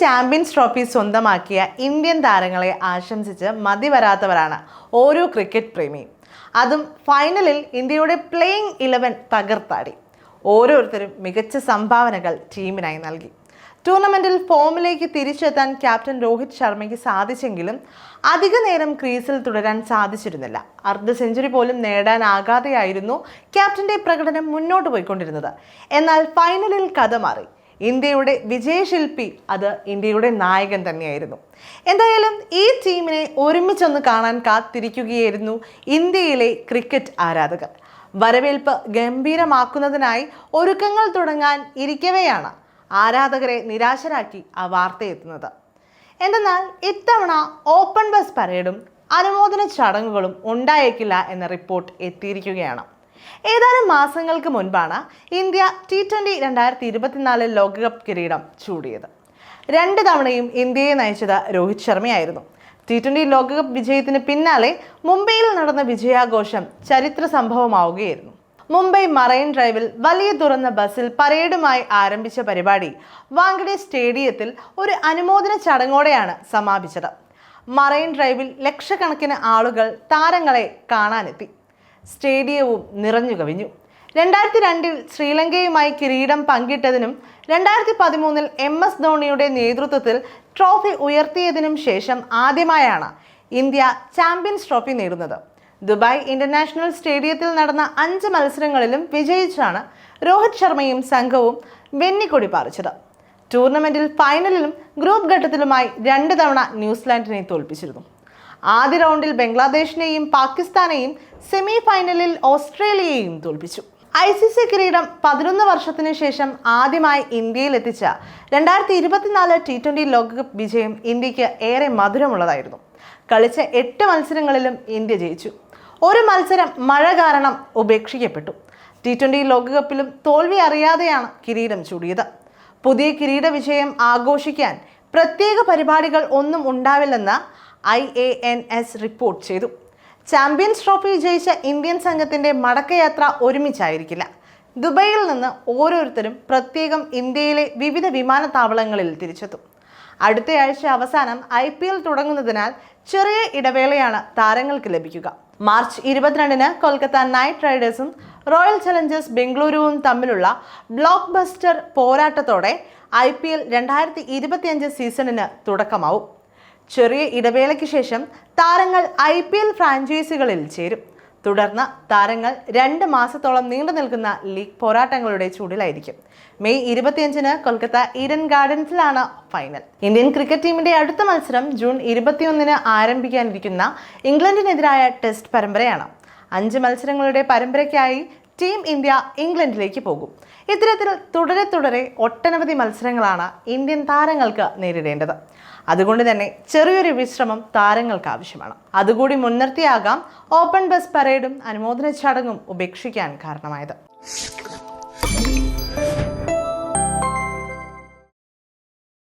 Champions trophy സ്വന്തമാക്കിയ Indian താരങ്ങളെ ആശംസിച്ച് മതി വരാത്തവരാണ് ഓരോ ക്രിക്കറ്റ് പ്രേമിയും. അതും ഫൈനലിൽ ഇന്ത്യയുടെ പ്ലേയിങ് ഇലവൻ തകർത്താടി. ഓരോരുത്തരും മികച്ച സംഭാവനകൾ ടീമിനായി നൽകി. ടൂർണമെന്റിൽ ഫോമിലേക്ക് തിരിച്ചെത്താൻ ക്യാപ്റ്റൻ രോഹിത് ശർമ്മയ്ക്ക് സാധിച്ചെങ്കിലും അധിക നേരം ക്രീസിൽ തുടരാൻ സാധിച്ചിരുന്നില്ല. അർദ്ധ സെഞ്ചുറി പോലും നേടാനാകാതെയായിരുന്നു ക്യാപ്റ്റന്റെ പ്രകടനം മുന്നോട്ട് പോയിക്കൊണ്ടിരുന്നത്. എന്നാൽ ഫൈനലിൽ കഥ മാറി. ഇന്ത്യയുടെ വിജയശില്പി അത് ഇന്ത്യയുടെ നായകൻ തന്നെയായിരുന്നു. എന്തായാലും ഈ ടീമിനെ ഒരുമിച്ചൊന്ന് കാണാൻ കാത്തിരിക്കുകയായിരുന്നു ഇന്ത്യയിലെ ക്രിക്കറ്റ് ആരാധകർ. വരവേൽപ്പ് ഗംഭീരമാക്കുന്നതിനായി ഒരുക്കങ്ങൾ തുടങ്ങാൻ ഇരിക്കവെയാണ് ആരാധകരെ നിരാശരാക്കി ആ വാർത്തയെത്തുന്നത്. എന്തെന്നാൽ ഇത്തവണ ഓപ്പൺ ബസ് പരേഡും അനുമോദന ചടങ്ങുകളും ഉണ്ടായേക്കില്ല എന്ന റിപ്പോർട്ട് എത്തിയിരിക്കുകയാണ്. ഏതാനും മാസങ്ങൾക്ക് മുൻപാണ് ഇന്ത്യ ടി ട്വന്റി രണ്ടായിരത്തി ഇരുപത്തിനാല് ലോകകപ്പ് കിരീടം ചൂടിയത്. രണ്ട് തവണയും ഇന്ത്യയെ നയിച്ചത് രോഹിത് ശർമ്മയായിരുന്നു. ടി ട്വന്റി ലോകകപ്പ് വിജയത്തിന് പിന്നാലെ മുംബൈയിൽ നടന്ന വിജയാഘോഷം ചരിത്ര സംഭവമാവുകയായിരുന്നു. മുംബൈ മറൈൻ ഡ്രൈവിൽ വലിയ തുറന്ന ബസ്സിൽ പരേഡുമായി ആരംഭിച്ച പരിപാടി വാങ്കഡെ സ്റ്റേഡിയത്തിൽ ഒരു അനുമോദന ചടങ്ങോടെയാണ് സമാപിച്ചത്. മറൈൻ ഡ്രൈവിൽ ലക്ഷക്കണക്കിന് ആളുകൾ താരങ്ങളെ കാണാനെത്തി. സ്റ്റേഡിയവും നിറഞ്ഞു കവിഞ്ഞു. രണ്ടായിരത്തി രണ്ടിൽ ശ്രീലങ്കയുമായി കിരീടം പങ്കിട്ടതിനും രണ്ടായിരത്തി പതിമൂന്നിൽ എം എസ് ധോണിയുടെ നേതൃത്വത്തിൽ ട്രോഫി ഉയർത്തിയതിനും ശേഷം ആദ്യമായാണ് ഇന്ത്യ ചാമ്പ്യൻസ് ട്രോഫി നേടുന്നത്. ദുബായ് ഇന്റർനാഷണൽ സ്റ്റേഡിയത്തിൽ നടന്ന അഞ്ച് മത്സരങ്ങളിലും വിജയിച്ചാണ് രോഹിത് ശർമ്മയും സംഘവും വെന്നിക്കൊടി പാറിച്ചത്. ടൂർണമെന്റിൽ ഫൈനലിലും ഗ്രൂപ്പ് ഘട്ടത്തിലുമായി രണ്ട് തവണ ന്യൂസിലാൻഡിനെ തോൽപ്പിച്ചിരുന്നു. ആദ്യ റൗണ്ടിൽ ബംഗ്ലാദേശിനെയും പാകിസ്ഥാനെയും സെമി ഫൈനലിൽ ഓസ്ട്രേലിയയെയും തോൽപ്പിച്ചു. ഐ സി സി കിരീടം പതിനൊന്ന് വർഷത്തിനു ശേഷം ആദ്യമായി ഇന്ത്യയിൽ എത്തിച്ച രണ്ടായിരത്തി ഇരുപത്തിനാല് ടി ട്വന്റി ലോകകപ്പ് വിജയം ഇന്ത്യയ്ക്ക് ഏറെ മധുരമുള്ളതായിരുന്നു. കളിച്ച എട്ട് മത്സരങ്ങളിലും ഇന്ത്യ ജയിച്ചു. ഒരു മത്സരം മഴ കാരണം ഉപേക്ഷിക്കപ്പെട്ടു. ടി ട്വന്റി ലോകകപ്പിലും തോൽവി അറിയാതെയാണ് കിരീടം ചൂടിയത്. പുതിയ കിരീട വിജയം ആഘോഷിക്കാൻ പ്രത്യേക പരിപാടികൾ ഒന്നും ഉണ്ടാവില്ലെന്ന് I A N S report ചെയ്തു. ചാമ്പ്യൻസ് ട്രോഫി ജയിച്ച ഇന്ത്യൻ സംഘത്തിന്റെ മടക്കയാത്ര ഒരുമിച്ചായിരിക്കില്ല. ദുബൈയിൽ നിന്ന് ഓരോരുത്തരും പ്രത്യേകം ഇന്ത്യയിലെ വിവിധ വിമാനത്താവളങ്ങളിൽ തിരിച്ചെത്തും. അടുത്തയാഴ്ച അവസാനം ഐ പി എൽ തുടങ്ങുന്നതിനാൽ ചെറിയ ഇടവേളയാണ് താരങ്ങൾക്ക് ലഭിക്കുക. മാർച്ച് ഇരുപത്തിരണ്ടിന് കൊൽക്കത്ത നൈറ്റ് റൈഡേഴ്സും റോയൽ ചലഞ്ചേഴ്സ് ബംഗളൂരുവും തമ്മിലുള്ള ബ്ലോക്ക് ബസ്റ്റർ പോരാട്ടത്തോടെ ഐ പി എൽ രണ്ടായിരത്തി ഇരുപത്തിയഞ്ച് സീസണിന് തുടക്കമാവും. ചെറിയ ഇടവേളയ്ക്ക് ശേഷം താരങ്ങൾ ഐ പി എൽ ഫ്രാഞ്ചൈസികളിൽ ചേരും. തുടർന്ന് താരങ്ങൾ രണ്ട് മാസത്തോളം നീണ്ടു നിൽക്കുന്ന ലീഗ് പോരാട്ടങ്ങളുടെ ചൂടിലായിരിക്കും. മെയ് ഇരുപത്തിയഞ്ചിന് കൊൽക്കത്ത ഈഡൻ ഗാർഡൻസിലാണ് ഫൈനൽ. ഇന്ത്യൻ ക്രിക്കറ്റ് ടീമിന്റെ അടുത്ത മത്സരം ജൂൺ ഇരുപത്തിയൊന്നിന് ആരംഭിക്കാനിരിക്കുന്ന ഇംഗ്ലണ്ടിനെതിരായ ടെസ്റ്റ് പരമ്പരയാണ്. അഞ്ച് മത്സരങ്ങളുടെ പരമ്പരയ്ക്കായി ടീം ഇന്ത്യ ഇംഗ്ലണ്ടിലേക്ക് പോകും. ഇത്തരത്തിൽ തുടരെ തുടരെ ഒട്ടനവധി മത്സരങ്ങളാണ് ഇന്ത്യൻ താരങ്ങൾക്ക് നേരിടേണ്ടത്. അതുകൊണ്ട് തന്നെ ചെറിയൊരു വിശ്രമം താരങ്ങൾക്ക് ആവശ്യമാണ്. അതുകൂടി മുൻനിർത്തിയാകാം ഓപ്പൺ ബസ് പരേഡും അനുമോദന ചടങ്ങും ഉപേക്ഷിക്കാൻ കാരണമായത്.